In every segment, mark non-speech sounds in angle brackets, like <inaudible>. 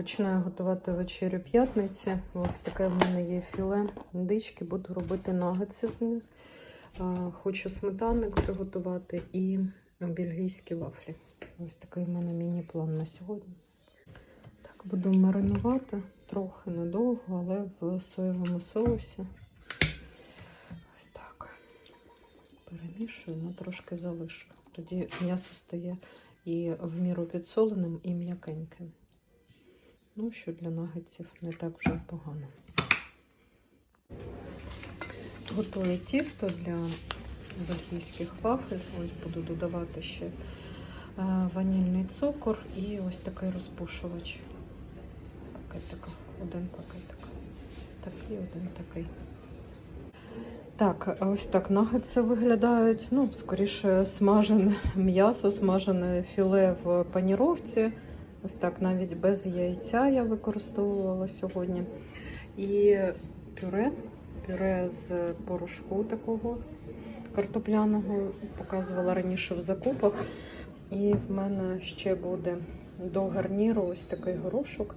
Починаю готувати вечерю п'ятниці. Ось таке в мене є філе індички. Буду робити нагетси з них. А, Хочу сметанник приготувати і бельгійські вафлі. Ось такий в мене міні-план на сьогодні. Так, буду маринувати трохи недовго, але в соєвому соусі. Ось так. Перемішую, ну трошки залишу. Тоді м'ясо стає і в міру підсоленим, і м'якеньким. Ну, що для нагетсів не так вже погано. Готую тісто для бельгійських вафель. Ось буду додавати ще е, ванільний цукор і ось такий розпушувач. Пакетик, один пакетик. Такий, один такий. Так, ось так нагетси виглядають. Ну, скоріше, смажене м'ясо, смажене філе в паніровці. Ось так, навіть без яйця я використовувала сьогодні. І пюре, пюре з порошку такого картопляного, показувала раніше в закупах. І в мене ще буде до гарніру ось такий горошок.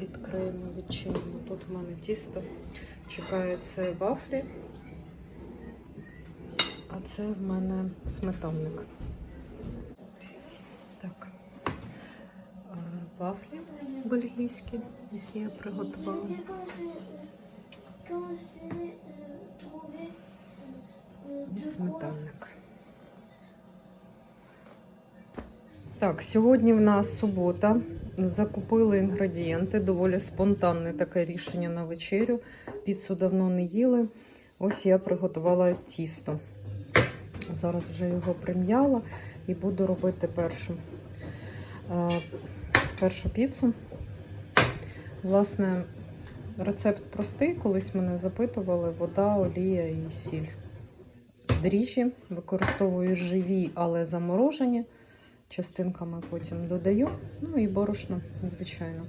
Відкриємо, відчинимо. Тут в мене тісто. Чекає це вафлі. А це в мене сметанник. Так. Е, Вафлі бельгійські, які я приготувала. І сметанник. Так, сьогодні в нас субота. Закупили інгредієнти. Доволі спонтанне таке рішення на вечерю. Піцу давно не їли. Ось я приготувала тісто. Зараз вже його прим'яла і буду робити першу, е, першу піцу. Власне, рецепт простий. Колись мене запитували: вода, олія і сіль. Дріжджі використовую живі, але заморожені. Частинками потім додаю. Ну і борошно, звичайно.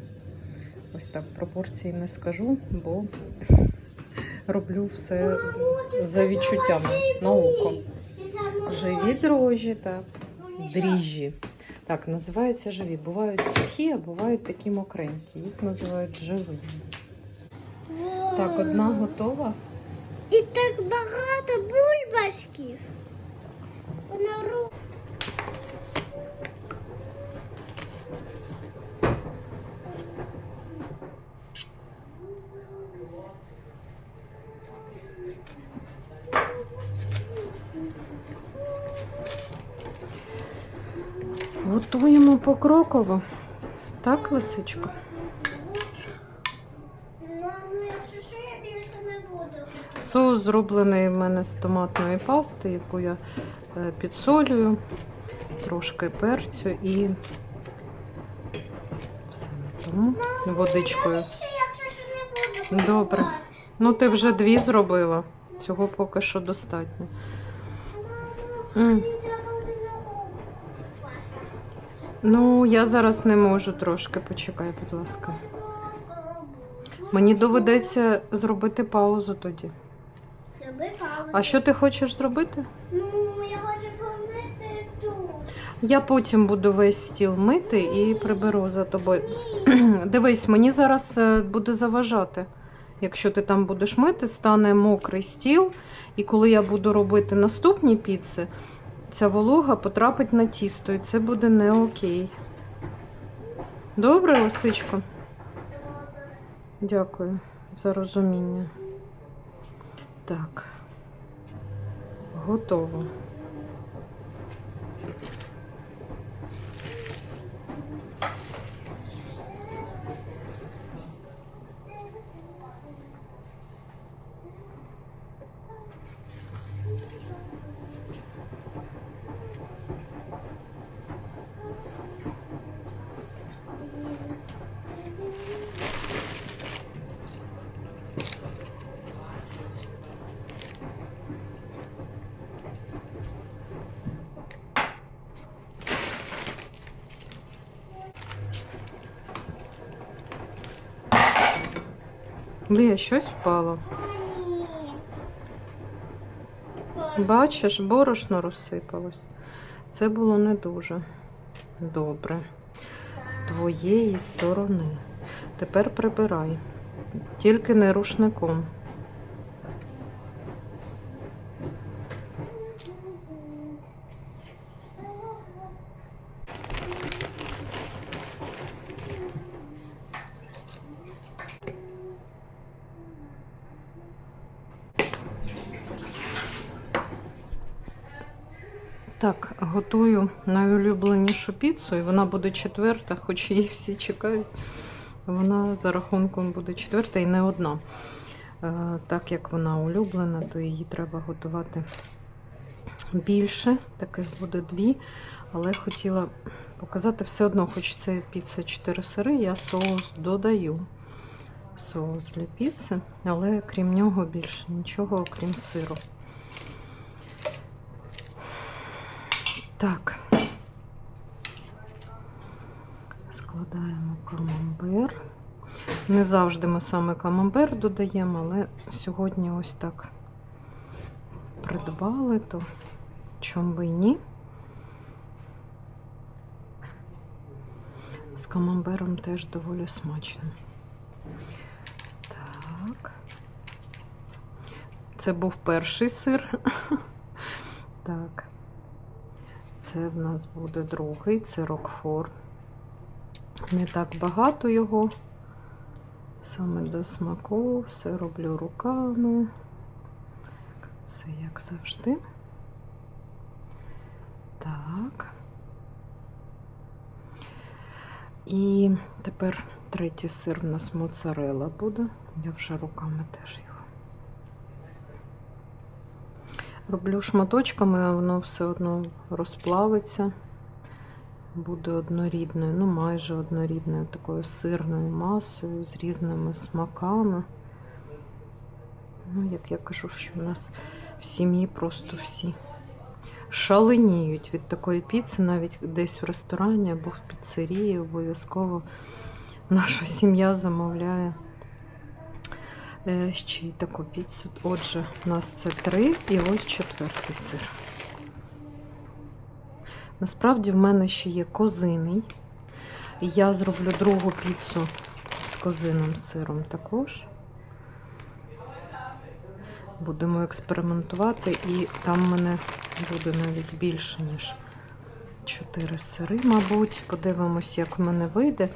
Ось так пропорції не скажу, бо <laughs> роблю все за відчуттями на око. Живі дрожжі, так. Дріжджі. Так, називаються живі. Бувають сухі, а бувають такі мокренькі. Їх називають живими. Так, одна готова. І так багато бульбашків. Вона ру... Готуємо покроково. Так, лисичко? Мамо, якщо що, я більше не буду. Соус зроблений в мене з томатної пасти, яку я е, підсолюю, трошки перцю і все на тому водичкою. Що не буду. Добре. Ну, ти вже дві зробила. Цього поки що достатньо. М. Ну, я зараз не можу трошки. Почекай, будь ласка. Мені доведеться зробити паузу тоді. Зроби паузу. А що ти хочеш зробити? Ну, я хочу помити тут. Я потім буду весь стіл мити і приберу за тобою. <clears throat> Дивись, мені зараз е, буде заважати. Якщо ти там будеш мити, стане мокрий стіл, і коли я буду робити наступні піци, ця волога потрапить на тісто, і це буде не окей. Добре, лисичко? Дякую за розуміння. Так. Готово. Лія, щось впало. Бачиш, борошно розсипалось. Це було не дуже добре. з твоєї сторони. Тепер прибирай. Тільки не рушником. Так, готую найулюбленішу піцу, і вона буде четверта, хоч її всі чекають. Вона за рахунком буде четверта і не одна. Е, Так як вона улюблена, то її треба готувати більше. Таких буде дві. Але хотіла показати все одно, хоч це піца 4 сири, я соус додаю. Соус для піци, але крім нього більше нічого, окрім сиру. Так. Складаємо камамбер. Не завжди ми саме камамбер додаємо, але сьогодні ось так придбали, то чом би й ні. З камамбером теж доволі смачно. Так. Це був перший сир. <laughs> Так. Це в нас буде другий, це Рокфор. Не так багато його. Саме до смаку, все роблю руками. Все як завжди. Так. І тепер третій сир у нас моцарела буде. Я вже руками теж його. Роблю шматочками, а воно все одно розплавиться. Буде однорідною, ну майже однорідною, такою сирною масою з різними смаками. Ну, як я кажу, що в нас в сім'ї просто всі шаленіють від такої піци, навіть десь в ресторані або в піцерії обов'язково наша сім'я замовляє ще й таку піцу. Отже, у нас це три і ось четвертий сир. Насправді в мене ще є козиний. Я зроблю другу піцу з козиним сиром також. Будемо експериментувати, і там в мене буде навіть більше, ніж 4 сири, мабуть. Подивимось, як в мене вийде.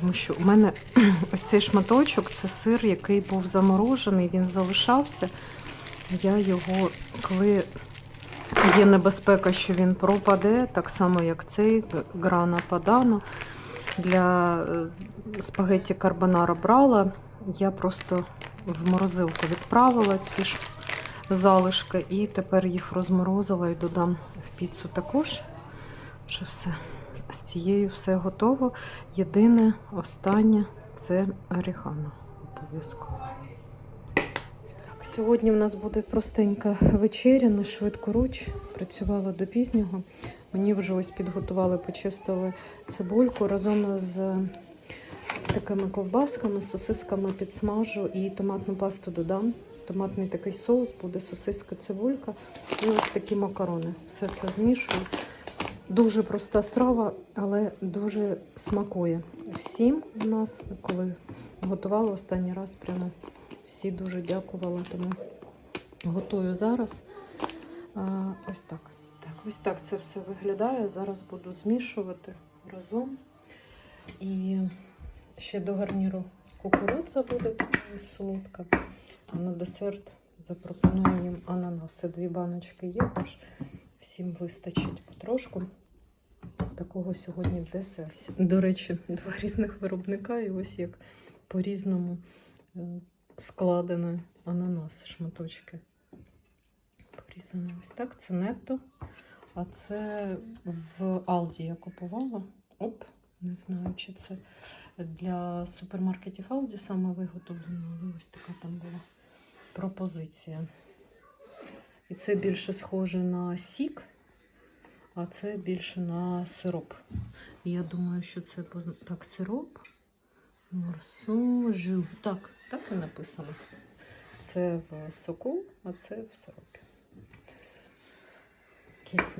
Тому що у мене <clears throat> ось цей шматочок це сир, який був заморожений, він залишався. Я його, коли є небезпека, що він пропаде, так само, як цей грана падано. Для е, спагетті карбонара брала. Я просто в морозилку відправила ці ж залишки, і тепер їх розморозила і додам в піцу також. Вже все. З цією все готово. Єдине, останнє це орігано. Обов'язково. Сьогодні в нас буде простенька вечеря на швидкоруч. Працювала до пізнього. Мені вже ось підготували, почистили цибульку разом з такими ковбасками, сосисками підсмажу і томатну пасту додам. Томатний такий соус, буде сосиска, цибулька і ось такі макарони. Все це змішую. Дуже проста страва, але дуже смакує. Всім у нас, коли готувала останній раз, прямо всі дуже дякували. Тому готую зараз. А, ось так. Так, ось так це все виглядає. Зараз буду змішувати разом. І ще до гарніру кукурудза буде солодка. А на десерт запропоную їм ананаси. Дві баночки є, тож всім вистачить потрошку. Такого сьогодні десерт. До речі, два різних виробника, і ось як по-різному е, складено ананас, шматочки. Порізано ось так. Це нетто. А це в Алді я купувала. Оп, не знаю, чи це для супермаркетів Алді саме виготовлено, але ось така там була пропозиція. І це більше схоже на сік, а це більше на сироп. Я думаю, що це так, сироп. Морсо Так, так і написано. Це в соку, а це в сиропі.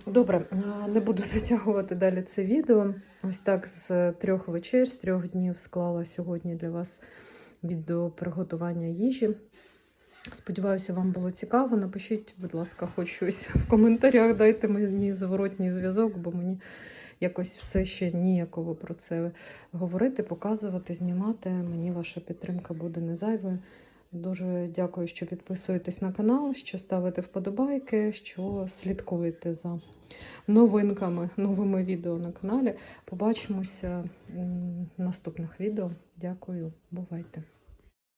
Добре, не буду <laughs> затягувати далі це відео. Ось так з трьох вечер, з трьох днів склала сьогодні для вас відео приготування їжі. Сподіваюся, вам було цікаво. Напишіть, будь ласка, хоч щось в коментарях. Дайте мені зворотній зв'язок, бо мені якось все ще ніяково про це говорити, показувати, знімати. Мені ваша підтримка буде не зайвою. Дуже дякую, що підписуєтесь на канал, що ставите вподобайки, що слідкуєте за новинками, новими відео на каналі. Побачимося в наступних відео. Дякую, бувайте!